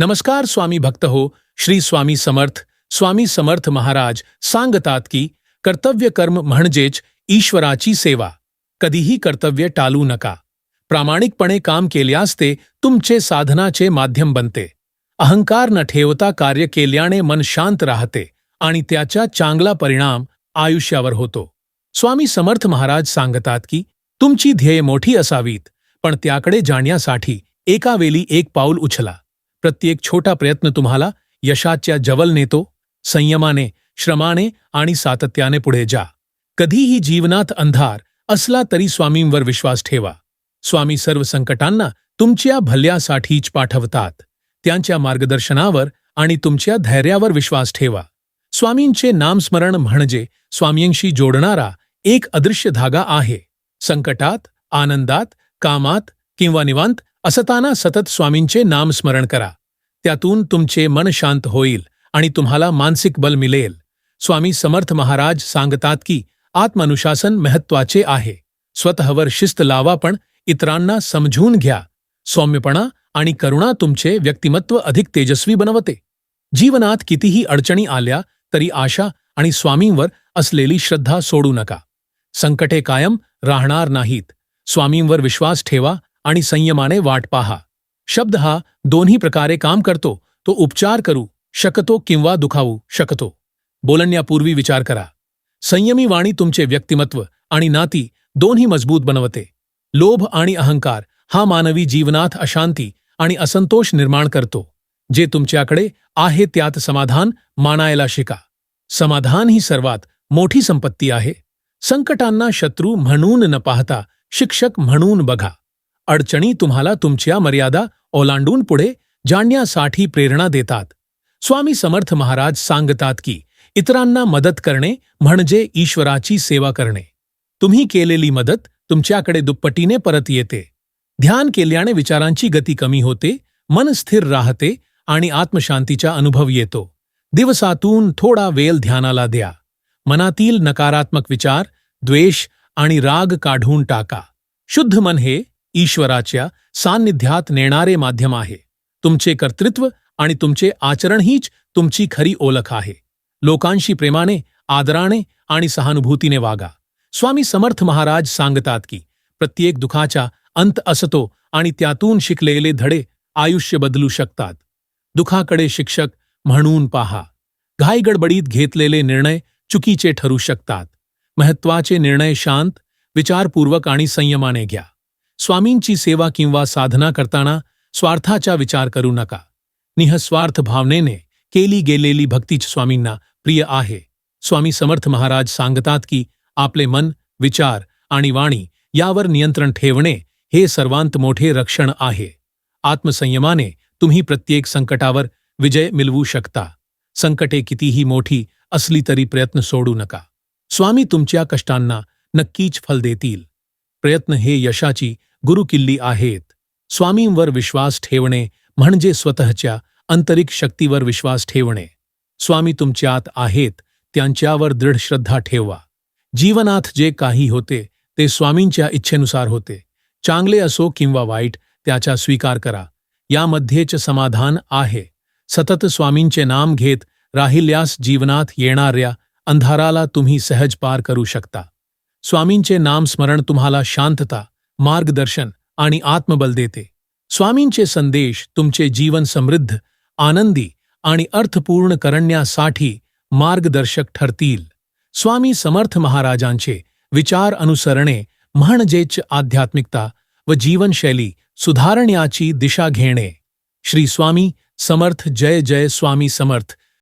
नमस्कार स्वामी भक्त हो श्री स्वामी समर्थ स्वामी समर्थ महाराज सांगतात की कर्तव्य कर्म म्हणजेच ईश्वराची सेवा. कधीही कर्तव्य टाळू नका. प्रामाणिकपणे काम केल्यास ते तुमचे साधनाचे माध्यम बनते. अहंकार न ठेवता कार्य केल्याने मन शांत राहते आणि त्याचा चांगला परिणाम आयुष्यावर होतो. स्वामी समर्थ महाराज सांगतात की तुमची ध्येय मोठी असावीत पण त्याकडे जाण्यासाठी एका वेळी एक पाऊल उचला. प्रत्येक छोटा प्रयत्न तुम्हाला यशाच्या जवल नेतो संयमाने श्रमाने आणि सातत्याने पुढे जा. कधीही जीवनात अंधार असला तरी स्वामींवर विश्वास ठेवा. स्वामी सर्व संकटांना तुमच्या भल्यासाठीच पाठवतात. त्यांच्या मार्गदर्शनावर आणि तुमच्या धैर्यावर विश्वास ठेवा. स्वामींचे नामस्मरण म्हणजे स्वामींशी जोडणारा एक अदृश्य धागा आहे. संकटात आनंदात कामात किंवा निवांत असताना सतत स्वामींचे नामस्मरण करा. त्यातून तुमचे मन शांत होईल आणि तुम्हाला मानसिक बल मिळेल. स्वामी समर्थ महाराज सांगतात की आत्मानुशासन महत्त्वाचे आहे. स्वतःवर शिस्त लावा पण इतरांना समजून घ्या. सौम्यपणा आणि करुणा तुमचे व्यक्तिमत्व अधिक तेजस्वी बनवते. जीवनात कितीही अडचणी आल्या तरी आशा आणि स्वामींवर असलेली श्रद्धा सोडू नका. संकटे कायम राहणार नाहीत. स्वामींवर विश्वास ठेवा आणि संयमाने वाट पाहा. शब्द हा दोन्ही प्रकारे काम करतो तो उपचार करू शकतो किंवा दुखावू शकतो. बोलण्यापूर्वी विचार करा. संयमी वाणी तुमचे व्यक्तिमत्व आणि नाती दोन्ही मजबूत बनवते. लोभ आणि अहंकार हा मानवी जीवनात अशांती आणि असंतोष निर्माण करतो. जे तुमच्याकडे आहे त्यात समाधान मानायला शिका. समाधान ही सर्वात मोठी संपत्ती आहे. संकटांना शत्रू म्हणून न पाहता शिक्षक म्हणून बघा. अडचणी तुम्हाला तुमच्या मर्यादा ओलांडून पुढे जाण्यासाठी प्रेरणा देतात. स्वामी समर्थ महाराज सांगतात की इतरांना मदत करणे म्हणजे ईश्वराची सेवा करणे. तुम्ही केलेली मदत तुमच्याकडे दुप्पटीने परत येते. ध्यान केल्याने विचारांची गती कमी होते मन स्थिर राहते आणि आत्मशांतीचा अनुभव येतो. दिवसातून थोडा वेळ ध्यानाला द्या. मनातील नकारात्मक विचार द्वेष आणि राग काढून टाका. शुद्ध मन हे ईश्वराच्या सान्निध्यात नेणारे माध्यम आहे. तुमचे कर्तृत्व आणि तुमचे आचरण हीच तुमची खरी ओळख आहे. लोकांशी प्रेमाने आदराने आणि सहानुभूतीने वागा. स्वामी समर्थ महाराज सांगतात की प्रत्येक दुखाचा अंत असतो आणि त्यातून शिकलेले धडे आयुष्य बदलू शकतात. दुखाकडे शिक्षक म्हणून पहा. घाईगडबडीत घेतलेले निर्णय चुकीचे ठरू शकतात. महत्त्वाचे निर्णय शांत विचारपूर्वक आणि संयमाने घ्या. स्वामींची सेवा किंवा साधना करताना स्वार्थाचा विचार करू नका. निःस्वार्थ भावनेने केली गेलेली भक्तीच स्वामींना प्रिय आहे. स्वामी समर्थ महाराज सांगतात की आपले मन विचार आणि वाणी यावर नियंत्रण ठेवणे हे सर्वांत मोठे रक्षण आहे. आत्मसंयमाने तुम्ही प्रत्येक संकटावर विजय मिळवू शकता. संकटे कितीही मोठी असली तरी प्रयत्न सोडू नका. स्वामी तुमच्या कष्टांना नक्कीच फल देतील. प्रयत्न हे यशाची गुरुकिल्ली आहेत. स्वामींवर विश्वास ठेवणे म्हणजे स्वतःच्या आंतरिक शक्तीवर विश्वास ठेवणे. स्वामी तुमच्यात आहेत त्यांच्यावर दृढ श्रद्धा ठेवा. जीवनात जे काही होते ते स्वामींच्या इच्छेनुसार होते. चांगले असो किंवा वाईट त्याचा स्वीकार करा. यामध्येच समाधान आहे. सतत स्वामींचे नाम घेत राहिल्यास जीवनात येणाऱ्या अंधाराला तुम्ही सहज पार करू शकता. स्वामींचे नाम स्मरण तुम्हाला शांतता मार्गदर्शन आणि आत्मबल देते. स्वामींचे संदेश तुमचे जीवन समृद्ध आनंदी आणि अर्थपूर्ण करण्यासाठी मार्गदर्शक ठरतील. स्वामी समर्थ महाराजांचे विचार अनुसरणे म्हणजेच आध्यात्मिकता व जीवनशैली सुधारण्याची दिशा घेणे. श्री स्वामी समर्थ जय जय स्वामी समर्थ.